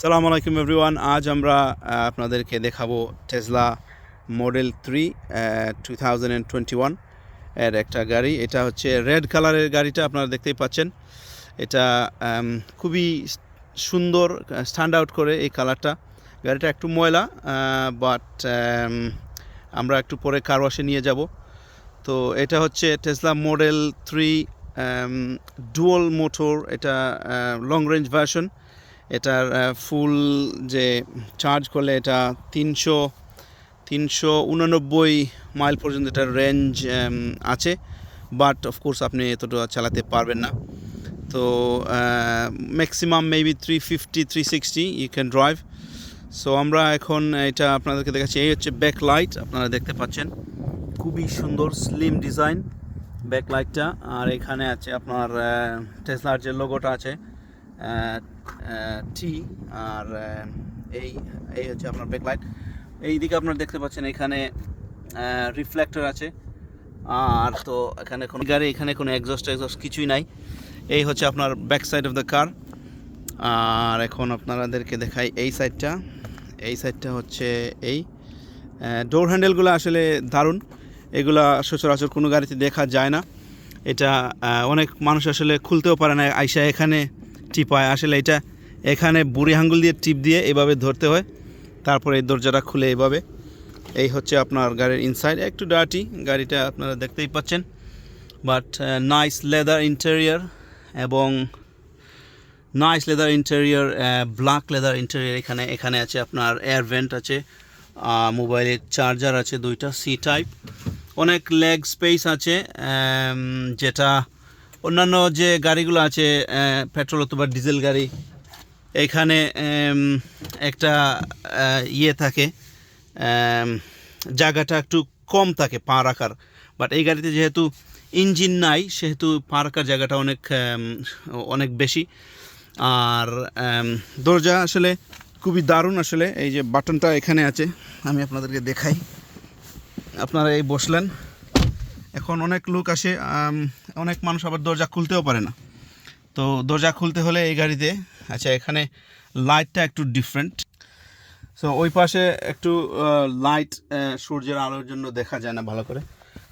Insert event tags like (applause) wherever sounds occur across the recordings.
সালাম আলাইকুম এভরিওয়ান, আজ আমরা আপনাদেরকে দেখাবো টেসলা মডেল থ্রি টু এর একটা গাড়ি। এটা হচ্ছে রেড কালারের গাড়িটা আপনারা দেখতেই পাচ্ছেন। এটা খুবই সুন্দর স্ট্যান্ড আউট করে এই কালারটা গাড়িটা একটু ময়লা বাট আমরা একটু পরে কার ওয়াশে নিয়ে যাব। তো এটা হচ্ছে Tesla model three dual motor এটা লং রেঞ্জ ভার্সন এটার ফুল যে চার্জ করলে এটা তিনশো তিনশো উননব্বই মাইল পর্যন্ত এটার রেঞ্জ আছে। বাট অফকোর্স আপনি এতটা চালাতে পারবেন না। তো maximum maybe three fifty three sixty you can drive so আমরা এখন এটা আপনাদেরকে দেখাচ্ছি। এই হচ্ছে ব্যাক লাইট আপনারা দেখতে পাচ্ছেন। খুবই সুন্দর স্লিম ডিজাইন ব্যাক লাইটটা আর এখানে আছে আপনার টেসলার যে লোগোটা আছে টি আর এই এই হচ্ছে আপনার ব্যাকলাইট এই দিকে আপনারা দেখতে পাচ্ছেন এখানে রিফ্লেক্টর আছে। আর তো এখানে কোনো গাড়ি, এখানে কোনো এক্সস্ট এক্সস্ট কিছুই নাই। এই হচ্ছে আপনার back side of the car আর এখন আপনাদেরকে দেখাই এই সাইডটা এই সাইডটা হচ্ছে এই। ডোর হ্যান্ডেলগুলো আসলে দারুণ। এগুলা সচরাচর কোনো গাড়িতে দেখা যায় না। এটা অনেক মানুষ আসলে খুলতেও পারে না। আইসা এখানে টিপায় আসলে এটা এখানে বুড়ি আঙ্গুল দিয়ে টিপ দিয়ে এভাবে ধরতে হয়। তারপরে এই দরজাটা খুলে এভাবে। এই হচ্ছে আপনার গাড়ির ইনসাইড একটু ডার্টি গাড়িটা আপনারা দেখতেই পাচ্ছেন। বাট নাইস লেদার ইন্টেরিয়ার এবং nice leather interior black leather interior এখানে এখানে আছে আপনার এয়ার ভেন্ট আছে মোবাইলের চার্জার আছে দুইটা সি টাইপ অনেক লেগ স্পেস আছে যেটা অন্যান্য যে গাড়িগুলো আছে পেট্রোল অথবা ডিজেল গাড়ি, এখানে একটা ইয়ে থাকে জায়গাটা একটু কম থাকে পা রাখার বাট এই গাড়িতে যেহেতু ইঞ্জিন নাই, সেহেতু পা রাখার জায়গাটা অনেক অনেক বেশি। আর দরজা আসলে খুবই দারুণ আসলে। এই যে বাটনটা এখানে আছে, আমি আপনাদেরকে দেখাই। আপনারা এই বসলেন। এখন অনেক লোক আসে অনেক মানুষ আবার দরজা খুলতেও পারে না। তো দরজা খুলতে হলে এই গাড়িতে আচ্ছা এখানে লাইটটা একটু ডিফারেন্ট সো ওই পাশে একটু লাইট সূর্যের আলোর জন্য দেখা যায় না ভালো করে।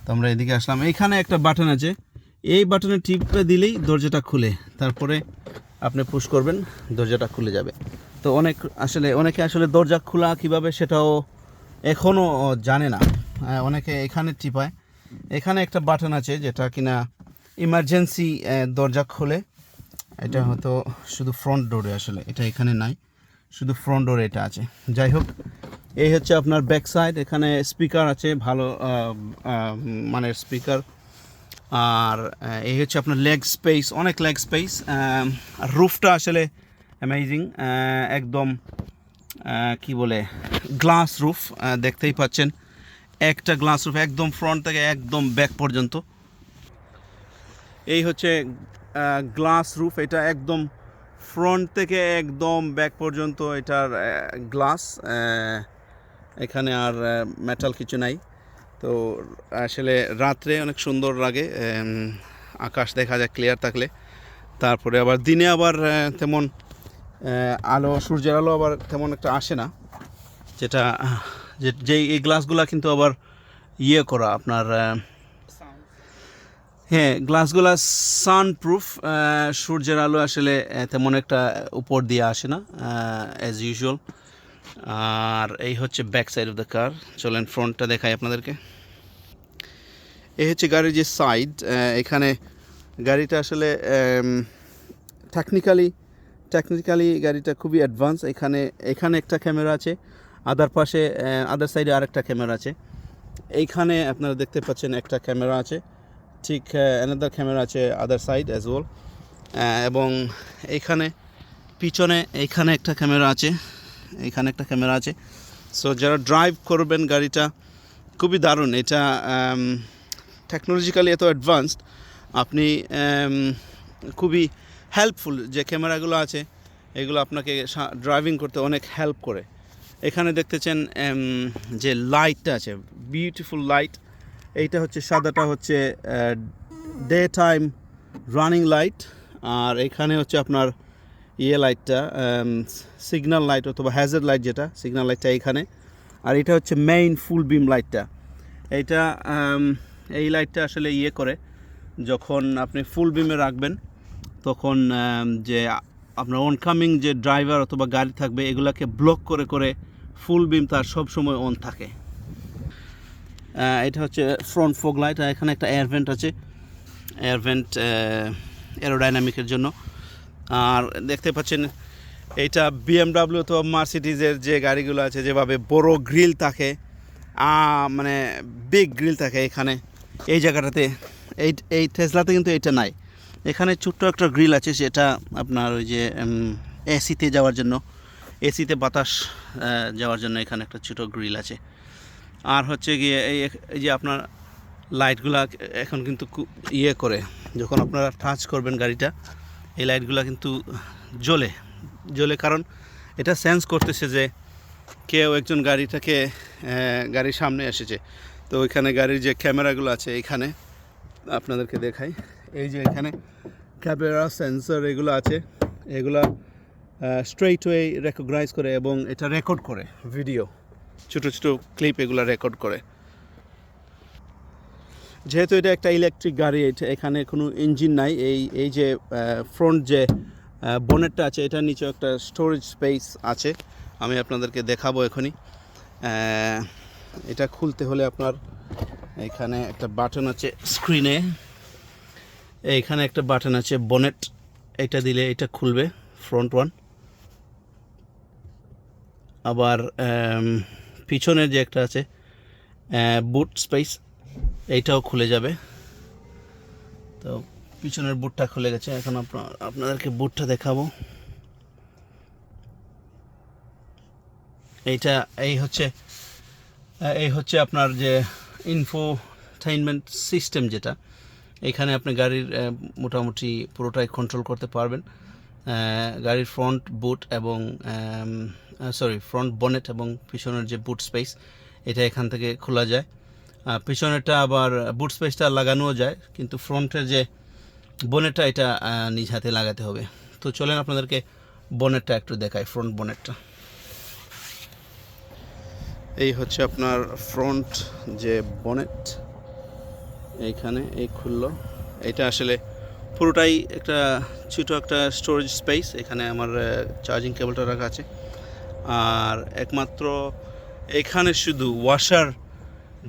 তো আমরা এদিকে আসলাম। এইখানে একটা বাটন আছে। এই বাটনে টিপে দিলেই দরজাটা খুলে। তারপরে আপনি পুশ করবেন, দরজাটা খুলে যাবে। তো অনেক আসলে, অনেকে আসলে দরজা খোলা কীভাবে সেটাও এখনও জানে না। অনেকে এখানে টিপায়। এখানে একটা বাটন আছে যেটা কিনা ইমার্জেন্সি দরজা খোলে। এটা হয়তো শুধু ফ্রন্ট ডোরে আসলে এটা এখানে নাই। শুধু ফ্রন্ট ডোরে এটা আছে। যাই হোক এই হচ্ছে আপনার ব্যাক সাইড এখানে স্পিকার আছে ভালো আহ, স্পিকার আর এই হচ্ছে আপনার লেগ স্পেস অনেক লেগ স্পেস রুফটা আসলে অ্যামেজিং একদম কি বলে গ্লাস রুফ দেখতেই পাচ্ছেন। একটা গ্লাস রুফ একদম ফ্রন্ট থেকে একদম ব্যাক পর্যন্ত। এই হচ্ছে গ্লাস রুফ এটা একদম ফ্রন্ট থেকে একদম ব্যাক পর্যন্ত এটার গ্লাস এখানে আর মেটাল কিছু নাই। তো আসলে রাত্রে অনেক সুন্দর লাগে আকাশ দেখা যায় ক্লিয়ার থাকলে। তারপরে আবার দিনে আবার তেমন আলো, সূর্যের আলো আবার তেমন একটা আসে না, যেটা যে যেই এই গ্লাসগুলা কিন্তু আবার ইয়ে করা আপনার হ্যাঁ গ্লাসগুলা সানপ্রুফ সূর্যের আলো আসলে তেমন একটা উপর দিয়ে আসে না অ্যাজ ইউজুয়াল আর এই হচ্ছে back side of the car চলেন ফ্রন্টটা দেখাই আপনাদেরকে। এই হচ্ছে গাড়ির যে সাইড এখানে গাড়িটা আসলে টেকনিক্যালি টেকনিক্যালি গাড়িটা খুবই অ্যাডভান্স এখানে এখানে একটা ক্যামেরা আছে। আদার পাশে আদার সাইডে আরেকটা ক্যামেরা আছে। এইখানে আপনারা দেখতে পাচ্ছেন একটা ক্যামেরা আছে। ঠিক অ্যানাদার ক্যামেরা আছে আদার সাইড অ্যাজ ওয়েল এবং এইখানে, পিছনে এইখানে একটা ক্যামেরা আছে। এইখানে একটা ক্যামেরা আছে। সো যারা ড্রাইভ করবেন গাড়িটা, খুবই দারুণ। এটা টেকনোলজিক্যালি এত অ্যাডভান্সড আপনি খুবই হেল্পফুল যে ক্যামেরাগুলো আছে, এগুলো আপনাকে ড্রাইভিং করতে অনেক হেল্প করে। এখানে দেখতেছেন যে লাইটটা আছে বিউটিফুল লাইট এইটা হচ্ছে সাদাটা হচ্ছে ডে টাইম রানিং লাইট আর এখানে হচ্ছে আপনার ইয়ে লাইটটা সিগন্যাল লাইট অথবা হ্যাজার্ড লাইট যেটা সিগন্যাল লাইটটা এইখানে, আর এটা হচ্ছে মেইন ফুল বিম লাইটটা এইটা এই লাইটটা আসলে ইয়ে করে, যখন আপনি ফুল বিমে রাখবেন, তখন যে আপনার অনকামিং যে ড্রাইভার অথবা গাড়ি থাকবে, এগুলাকে ব্লক করে করে ফুল বিম তার সব সময় অন থাকে এটা হচ্ছে ফ্রন্ট ফোগ লাইট আর এখানে একটা এয়ারভেন্ট আছে। এয়ারভেন্ট অ্যারোডাইনামিকের জন্য। আর দেখতে পাচ্ছেন এইটা বিএমডাব্লিউ তো মার্সিডিজের যে গাড়িগুলো আছে, যেভাবে বড় গ্রিল থাকে মানে বিগ গ্রিল থাকে এখানে। এই জায়গাটাতে, এই এই টেসলাতে কিন্তু এটা নাই। এখানে ছোট্ট একটা গ্রিল আছে যেটা আপনার ওই যে এসিতে যাওয়ার জন্য, এসিতে বাতাস যাওয়ার জন্য এখানে একটা ছোটো গ্রিল আছে। আর হচ্ছে গিয়ে এই এই যে আপনার লাইটগুলা এখন কিন্তু ইয়ে করে, যখন আপনারা টাচ করবেন গাড়িটা, এই লাইটগুলা কিন্তু জ্বলে জ্বলে কারণ এটা সেন্স করতেছে যে কেউ একজন গাড়িটাকে গাড়ির সামনে এসেছে। তো ওইখানে গাড়ির যে ক্যামেরাগুলো আছে, এখানে আপনাদেরকে দেখাই। এই যে এখানে ক্যামেরা, সেন্সর এগুলো আছে। এগুলা স্ট্রেইট ওয়ে রেকগনাইজ করে এবং এটা রেকর্ড করে ভিডিও ছোটো ছোটো ক্লিপ এগুলো রেকর্ড করে। যেহেতু এটা একটা ইলেকট্রিক গাড়ি, এটা এখানে কোনো ইঞ্জিন নাই। এই এই যে ফ্রন্ট যে বনেটটা আছে, এটার নিচে একটা স্টোরেজ স্পেস আছে। আমি আপনাদেরকে দেখাবো এখনই। এটা খুলতে হলে আপনার এখানে একটা বাটন আছে স্ক্রিনে এইখানে একটা বাটন আছে বনেট এটা দিলে এটা খুলবে ফ্রন্ট ওয়ান আবার আম, পিছনের যে একটা আছে বুট স্পেস এইটাও খুলে যাবে। তো পিছনের বুটটা খুলে গেছে। এখন আপনার আপনাদেরকে বুটটা দেখাবো। এইটা এই হচ্ছে এই হচ্ছে আপনার যে ইনফোটেইনমেন্ট সিস্টেম যেটা এখানে আপনি গাড়ির মোটামুটি পুরোটাই কন্ট্রোল করতে পারবেন। গাড়ির ফ্রন্ট বুট এবং সরি ফ্রন্ট বনেট এবং পিছনের যে বুট স্পেস এটা এখান থেকে খোলা যায়। পিছনেরটা আবার বুট স্পেসটা লাগানোও যায়, কিন্তু ফ্রন্টের যে বনেটটা এটা নিজ হাতে লাগাতে হবে। তো চলেন আপনাদেরকে বনেটটা একটু দেখাই ফ্রন্ট বনেটটা এই হচ্ছে আপনার ফ্রন্ট যে বনেট এইখানে, এই খুললো। এটা আসলে পুরোটাই একটা ছোটো একটা স্টোরেজ স্পেস এখানে আমার চার্জিং কেবলটা রাখা আছে। আর একমাত্র এখানে শুধু ওয়াশার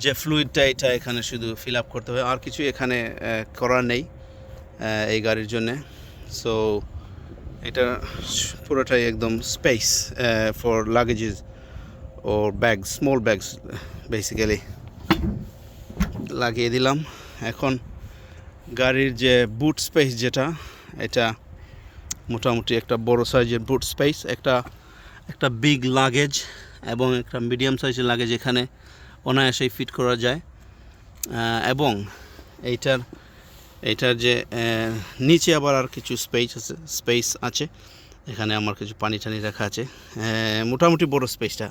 যে ফ্লুইডটা এটা এখানে শুধু ফিল আপ করতে হবে। আর কিছু এখানে করার নেই এই গাড়ির জন্যে। সো এটা পুরোটাই একদম space for luggages or bag small bags basically লাগিয়ে দিলাম। এখন গাড়ির যে বুট স্পেস যেটা, এটা মোটামুটি একটা বড় সাইজের বুট স্পেস একটা একটা বিগ লাগেজ এবং একটা মিডিয়াম সাইজের লাগেজ এখানে অনায়াসেই ফিট করা যায়। এবং এইটার এইটার যে নিচে আবার আর কিছু স্পেস আছে স্পেস আছে। এখানে আমার কিছু পানি টানি রাখা আছে। মোটামুটি বড় স্পেসটা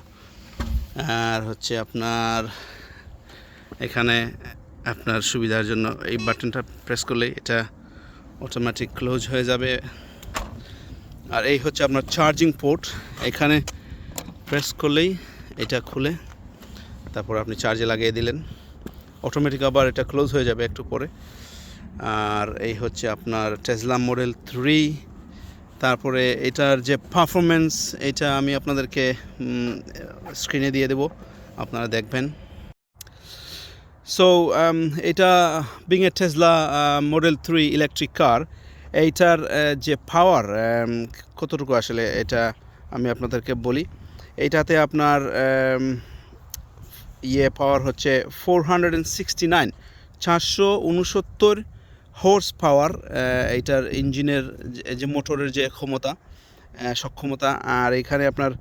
আর হচ্ছে আপনার এখানে আপনার সুবিধার জন্য এই বাটনটা প্রেস করলে এটা অটোমেটিক ক্লোজ হয়ে যাবে। আর এই হচ্ছে আপনার চার্জিং পোর্ট এখানে প্রেস করলেই এটা খুলে তারপর আপনি চার্জে লাগিয়ে দিলেন। অটোমেটিক আবার এটা ক্লোজ হয়ে যাবে একটু পরে। আর এই হচ্ছে আপনার টেসলা মডেল থ্রি তারপরে এটার যে পারফরমেন্স এটা আমি আপনাদেরকে স্ক্রিনে দিয়ে দেব। আপনারা দেখবেন। সো এটা being a Tesla model three electric car এইটার আহ, যে পাওয়ার কতটুকু আসলে এটা আমি আপনাদেরকে বলি এইটাতে আপনার um, ইয়ে পাওয়ার হচ্ছে four hundred and sixty nine চারশো উনসত্তর হোর্স পাওয়ার এইটার ইঞ্জিনের যে- মোটরের যে ক্ষমতা আহ, সক্ষমতা আর এখানে আপনার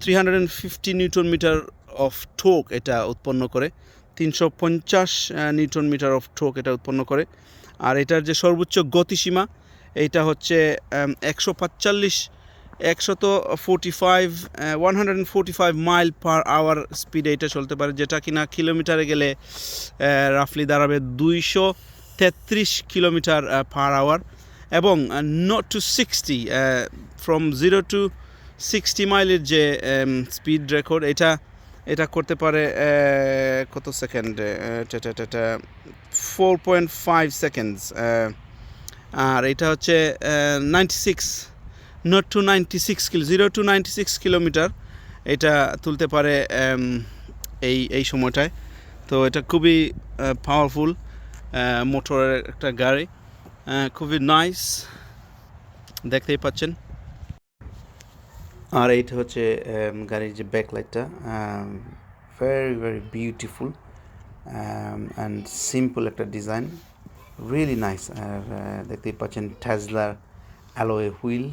three hundred and fifty newton meter of torque এটা উৎপন্ন করে। তিনশো পঞ্চাশ নিউটন মিটার অফ ঠোক এটা উৎপন্ন করে। আর এটার যে সর্বোচ্চ গতিসীমা, এইটা হচ্ছে একশো পাঁচচল্লিশ একশত forty five one hundred forty five mile per hour স্পিডে এটা চলতে পারে, যেটা কিনা কিলোমিটারে গেলে রাফলি দাঁড়াবে দুইশো তেত্রিশ কিলোমিটার পার আওয়ার এবং not to sixty from zero to sixty মাইলের যে স্পিড রেকর্ড এটা এটা করতে পারে কত সেকেন্ডে ফোর পয়েন্ট ফাইভ সেকেন্ডস আর এটা হচ্ছে ninety six not to ninety six kilo zero to ninety six kilometer এটা তুলতে পারে এই এই সময়টায়। তো এটা খুবই পাওয়ারফুল মোটরের একটা গাড়ি খুবই নাইস দেখতেই পাচ্ছেন। আর এইটা হচ্ছে গাড়ির যে ব্যাকলাইটটা very very beautiful and simple একটা ডিজাইন রিয়েলি নাইস আর দেখতেই পাচ্ছেন ট্যাজলার অ্যালোয়ে হুইল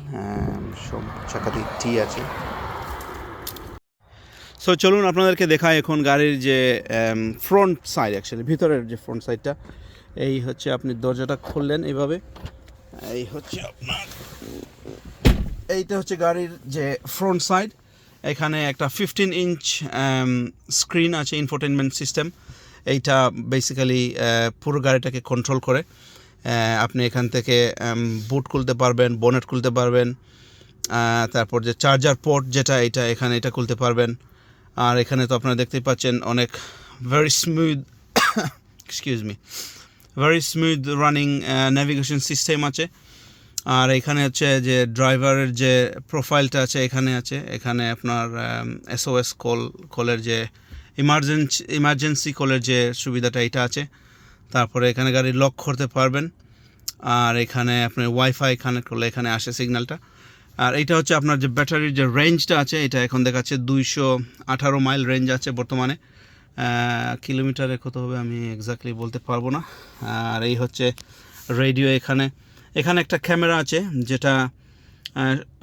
সব চাকাতে টি আছে। সো চলুন আপনাদেরকে দেখাই এখন গাড়ির যে ফ্রন্ট সাইড অ্যাকচুয়ালি ভিতরের যে ফ্রন্ট সাইডটা এই হচ্ছে আপনি দরজাটা খুললেন এইভাবে এই হচ্ছে আপনার এইটা হচ্ছে গাড়ির যে ফ্রন্ট সাইড এখানে একটা ফিফটিন ইঞ্চ স্ক্রিন আছে ইনফোটেনমেন্ট সিস্টেম এইটা বেসিক্যালি পুরো গাড়িটাকে কন্ট্রোল করে। আপনি এখান থেকে বুট খুলতে পারবেন বনেট খুলতে পারবেন। তারপর যে চার্জার পোর্ট যেটা এটা এখানে এটা খুলতে পারবেন। আর এখানে তো আপনারা দেখতেই পাচ্ছেন অনেক very smooth excuse me very smooth running navigation system আছে। আর এখানে হচ্ছে যে ড্রাইভারের যে প্রোফাইলটা আছে এখানে আছে। এখানে আপনার এসওএস কল কলের যে ইমার্জেন্সি ইমার্জেন্সি কলের যে সুবিধাটা এটা আছে। তারপরে এখানে গাড়ি লক করতে পারবেন। আর এখানে আপনার ওয়াইফাই কানেক্ট করলে এখানে আসে সিগন্যালটা আর এটা হচ্ছে আপনার যে ব্যাটারির যে রেঞ্জটা আছে, এটা এখন দেখাচ্ছে দুইশো আঠারো মাইল রেঞ্জ আছে বর্তমানে। কিলোমিটারে কত হবে আমি এক্স্যাক্টলি বলতে পারব না। আর এই হচ্ছে রেডিও এখানে। এখানে একটা ক্যামেরা আছে যেটা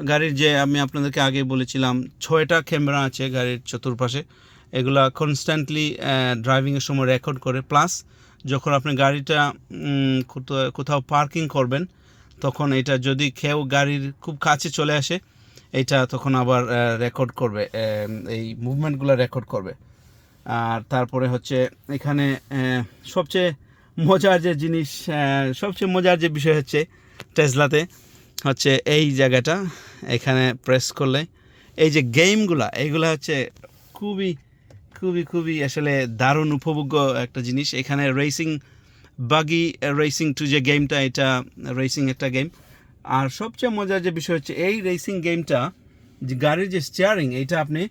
গাড়ির যে আমি আপনাদেরকে আগে বলেছিলাম, ছয়টা ক্যামেরা আছে গাড়ির চতুর্পাশে। এগুলা কনস্ট্যান্টলি ড্রাইভিংয়ের সময় রেকর্ড করে। প্লাস যখন আপনি গাড়িটা কোথাও- পার্কিং করবেন, তখন এটা যদি কেউ গাড়ির খুব কাছে চলে আসে, এটা তখন আবার রেকর্ড করবে এই মুভমেন্টগুলো রেকর্ড করবে। আর তারপরে হচ্ছে এখানে সবচেয়ে মজার যে জিনিস সবচেয়ে মজার যে বিষয় হচ্ছে টেসলাতে হচ্ছে এই জায়গাটা। এখানে প্রেস করলে এই যে গেমগুলা এইগুলা হচ্ছে খুবই খুবই খুবই আসলে দারুণ উপভোগ্য একটা জিনিস। এখানে রেসিং বাগি রেসিং টু যে গেমটা এটা রেসিং একটা গেম আর সবচেয়ে মজার যে বিষয় হচ্ছে এই রেসিং গেমটা যে গাড়ির যে স্টিয়ারিং এইটা আপনি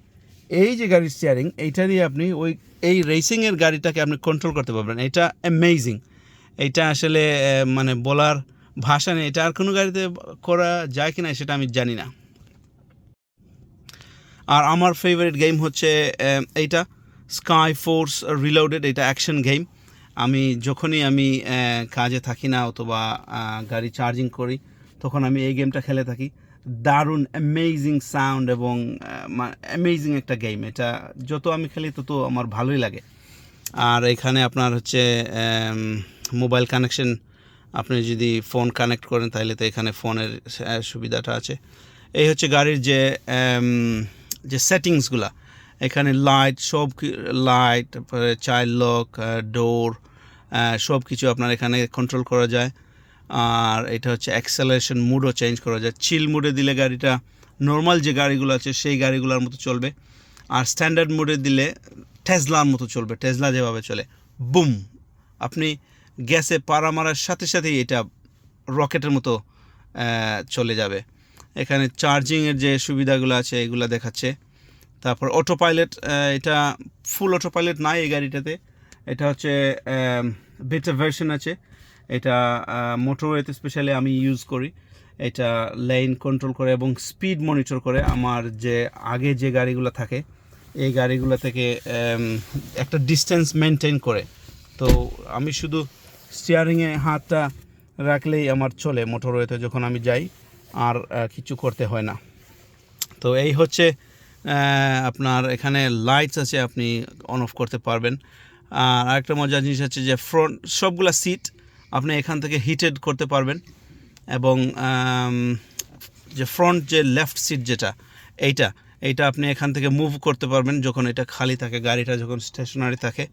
এই যে গাড়ির স্টিয়ারিং এইটা দিয়ে আপনি ওই, এই রেসিংয়ের গাড়িটাকে আপনি কন্ট্রোল করতে পারবেন। এটা অ্যামেজিং এটা আসলে মানে বলার ভাষা নেই। এটা আর কোনো গাড়িতে করা যায় কি না সেটা আমি জানি না। আর আমার ফেভারিট গেম হচ্ছে এইটা স্কাই ফোর্স রিলোডেড এটা অ্যাকশন গেম আমি যখনই আমি কাজে থাকি না অথবা গাড়ি চার্জিং করি তখন আমি এই গেমটা খেলে থাকি। দারুণ অ্যামেজিং সাউন্ড এবং অ্যামেজিং একটা গেম এটা যত আমি খেলি তত আমার ভালোই লাগে। আর এখানে আপনার হচ্ছে মোবাইল কানেকশন আপনি যদি ফোন কানেক্ট করেন তাহলে তো এখানে ফোনের সুবিধাটা আছে। এই হচ্ছে গাড়ির যে যে সেটিংসগুলা এখানে লাইট সব লাইট তারপরে চাইল্ড লক ডোর সব কিছু আপনার এখানে কন্ট্রোল করা যায়। আর এটা হচ্ছে অ্যাক্সেলারেশন মুডও চেঞ্জ করা যায়। চিল মুডে দিলে গাড়িটা নর্মাল যে গাড়িগুলো আছে, সেই গাড়িগুলোর মতো চলবে। আর স্ট্যান্ডার্ড মুডে দিলে টেসলার মতো চলবে। টেসলা যেভাবে চলে বুম আপনি গ্যাসে পাড়া মারার সাথে সাথেই এটা রকেটের মতো চলে যাবে। এখানে চার্জিংয়ের যে সুবিধাগুলো আছে, এগুলো দেখাচ্ছে। তারপর অটো পাইলট এটা ফুল অটো পাইলট নাই এই গাড়িটাতে। এটা হচ্ছে বেটার ভার্সন আছে। এটা মোটরওয়েতে স্পেশালি আমি ইউজ করি। এটা লাইন কন্ট্রোল করে এবং স্পিড মনিটর করে। আমার যে, আগে যে গাড়িগুলো থাকে, এই গাড়িগুলো থেকে একটা ডিস্টেন্স মেনটেন করে। তো আমি শুধু স্টিয়ারিংয়ে হাতটা রাখলেই আমার চলে মোটরওয়েতে যখন আমি যাই, আর কিছু করতে হয় না। তো এই হচ্ছে আপনার এখানে লাইটস আছে, আপনি অন অফ করতে পারবেন। আর আরেকটা মজার জিনিস হচ্ছে যে ফ্রন্ট সবগুলা সিট আপনি এখান থেকে হিটেড করতে পারবেন এবং যে ফ্রন্ট যে লেফট সিট যেটা, এইটা এইটা আপনি এখান থেকে মুভ করতে পারবেন যখন এটা খালি থাকে, গাড়িটা যখন স্টেশনারি থাকে।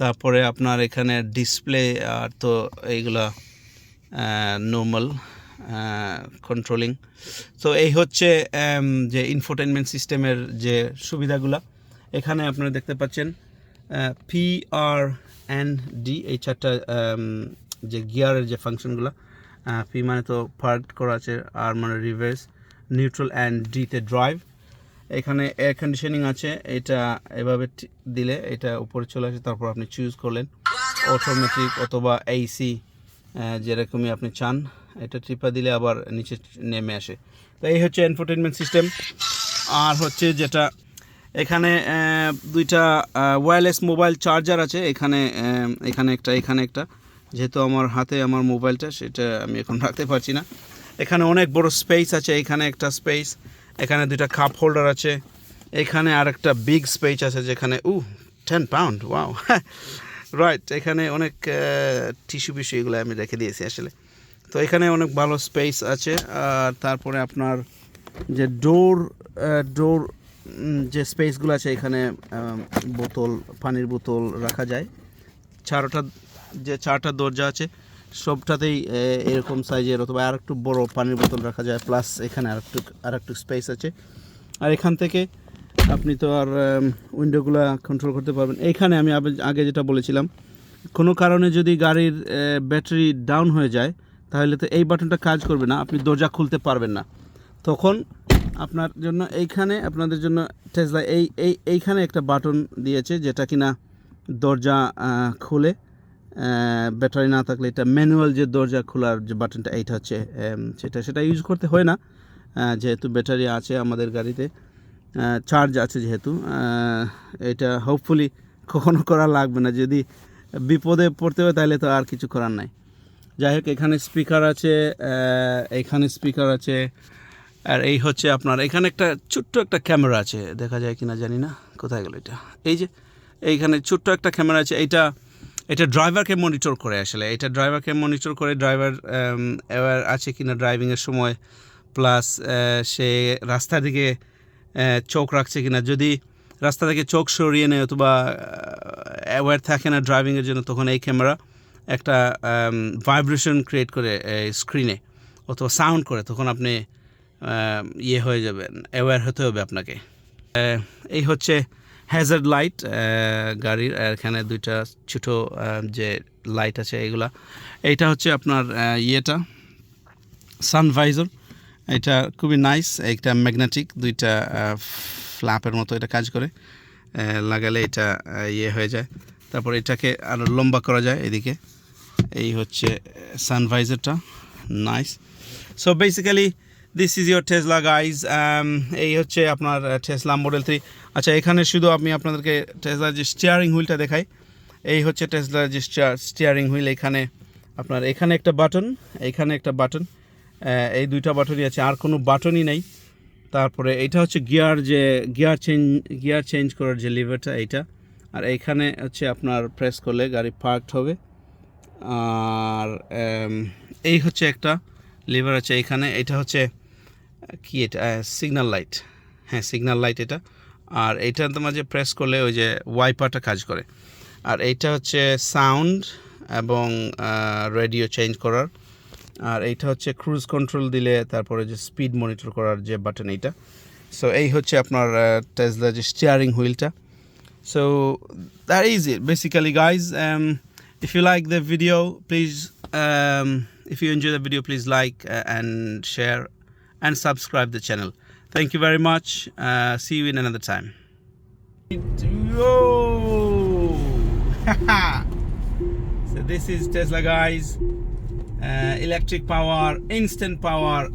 তারপরে আপনার এখানে ডিসপ্লে আর তো এইগুলা নর্মাল কন্ট্রোলিং তো এই হচ্ছে যে ইনফোটেনমেন্ট সিস্টেমের যে সুবিধাগুলো। এখানে আপনারা দেখতে পাচ্ছেন পি আর এন ডি এই চারটা যে গিয়ারের যে ফাংশনগুলো পি মানে তো পার্ট করা আছে আর মানে রিভার্স নিউট্রাল অ্যান্ড ডিতে ড্রাইভ এখানে এয়ার কন্ডিশনিং আছে, এটা এভাবে দিলে এটা উপরে চলে আসে, তারপর আপনি চুজ করলেন। অটোমেটিক অথবা এইসি যেরকমই আপনি চান। এটা টিপা দিলে আবার নিচে নেমে আসে। তো এই হচ্ছে এনফোটেনমেন্ট সিস্টেম আর হচ্ছে যেটা, এখানে দুইটা ওয়্যারলেস মোবাইল চার্জার আছে। এখানে এখানে একটা এখানে একটা। যেহেতু আমার হাতে আমার মোবাইলটা, সেটা আমি এখন রাখতে পারছি না। এখানে অনেক বড় স্পেস আছে, এখানে একটা স্পেস এখানে দুটা কাপ হোল্ডার আছে, এখানে আর একটা বিগ স্পেস আছে যেখানে uh ten pound wow right এখানে অনেক টিস্যু পিস্যু এগুলো আমি রেখে দিয়েছি আসলে। তো এখানে অনেক ভালো স্পেস আছে, আর তারপরে আপনার যে ডোর ডোর যে স্পেসগুলো আছে, এখানে বোতল, পানির বোতল রাখা যায়। চারটা যে চারটা দরজা আছে, সবটাতেই এরকম সাইজের অথবা আর একটু বড় পানির বোতল রাখা যায় প্লাস এখানে আর একটু আর একটু স্পেস আছে। আর এখান থেকে আপনি তো আর উইন্ডোগুলো কন্ট্রোল করতে পারবেন। এইখানে আমি আগে যেটা বলেছিলাম, কোনো কারণে যদি গাড়ির ব্যাটারি ডাউন হয়ে যায়, তাহলে তো এই বাটনটা কাজ করবে না, আপনি দরজা খুলতে পারবেন না। তখন আপনার জন্য এইখানে, আপনাদের জন্য টেসলা এই এইখানে একটা বাটন দিয়েছে, যেটা কিনা দরজা খুলে। ব্যাটারি না থাকলে এটা ম্যানুয়াল যে দরজা খোলার যে বাটনটা, এইটা হচ্ছে সেটা সেটা ইউজ করতে হয় না। যেহেতু ব্যাটারি আছে আমাদের গাড়িতে চার্জ আছে যেহেতু এটা হোপফুলি কখনো করা লাগবে না। যদি বিপদে পড়তে হয় তাহলে তো আর কিছু করার নাই। যাই হোক, এখানে স্পিকার আছে এখানে স্পিকার আছে, আর এই হচ্ছে আপনার, এখানে একটা ছোট্ট একটা ক্যামেরা আছে, দেখা যায় কিনা জানি না, কোথায় গেল এটা? এই যে, এইখানে ছোট্ট একটা ক্যামেরা আছে, এইটা এটা ড্রাইভারকে মনিটর করে আসলে। এটা ড্রাইভারকে মনিটর করে ড্রাইভার অ্যাওয়ার আছে কি না ড্রাইভিংয়ের সময় প্লাস সে রাস্তার দিকে চোখ রাখছে কি না যদি রাস্তা থেকে চোখ সরিয়ে নেয় অথবা অ্যাওয়ার থাকে না ড্রাইভিংয়ের জন্য, তখন এই ক্যামেরা একটা ভাইব্রেশন ক্রিয়েট করে স্ক্রিনে অথবা সাউন্ড করে, তখন আপনি ইয়ে হয়ে যাবেন অ্যাওয়্যার হতে হবে আপনাকে। এই হচ্ছে হ্যাজার্ড লাইট গাড়ির, এখানে দুইটা ছোটো যে লাইট আছে এগুলা। এইটা হচ্ছে আপনার ইয়েটা সানভাইজার এটা খুবই নাইস একটা ম্যাগনেটিক দুইটা ফ্ল্যাপের মতো এটা কাজ করে। লাগালে এটা ইয়ে হয়ে যায়। তারপর এটাকে আরও লম্বা করা যায় এদিকে। এই হচ্ছে সানভাইজারটা nice so basically this is your Tesla guys এই হচ্ছে আপনার টেসলা মডেল থ্রি আচ্ছা এখানে শুধু আমি আপনাদেরকে টেসলার যে স্টিয়ারিং হুইলটা দেখাই, এই হচ্ছে টেসলার যে স্টিয়ারিং হুইল এখানে আপনার, এখানে একটা বাটন এখানে একটা বাটন এই দুইটা বাটনই আছে, আর কোনো বাটনই নেই। তারপরে এটা হচ্ছে গিয়ার যে গিয়ার চেঞ্জ গিয়ার চেঞ্জ করার যে লিভারটা এইটা। আর এইখানে হচ্ছে আপনার প্রেস করলে গাড়ি পার্কড হবে। আর এই হচ্ছে একটা লিভার আছে এখানে, এটা হচ্ছে কি এটা? সিগনাল লাইট হ্যাঁ সিগনাল লাইট এটা। আর এইটার মাঝে প্রেস করলে ওই যে ওয়াইপারটা কাজ করে। আর এইটা হচ্ছে সাউন্ড এবং রেডিও চেঞ্জ করার। আর এইটা হচ্ছে ক্রুজ কন্ট্রোল দিলে তারপরে যে স্পিড মনিটর করার যে বাটন এইটা। সো এই হচ্ছে আপনার টেসলা যে steering হুইলটা so basically, guys. Um, if you like the video, please, um, if you enjoy the video, please like uh, and share and subscribe the channel. Thank you very much. Uh, see you in another time. (laughs) So this is Tesla, guys. Uh, electric power, instant power.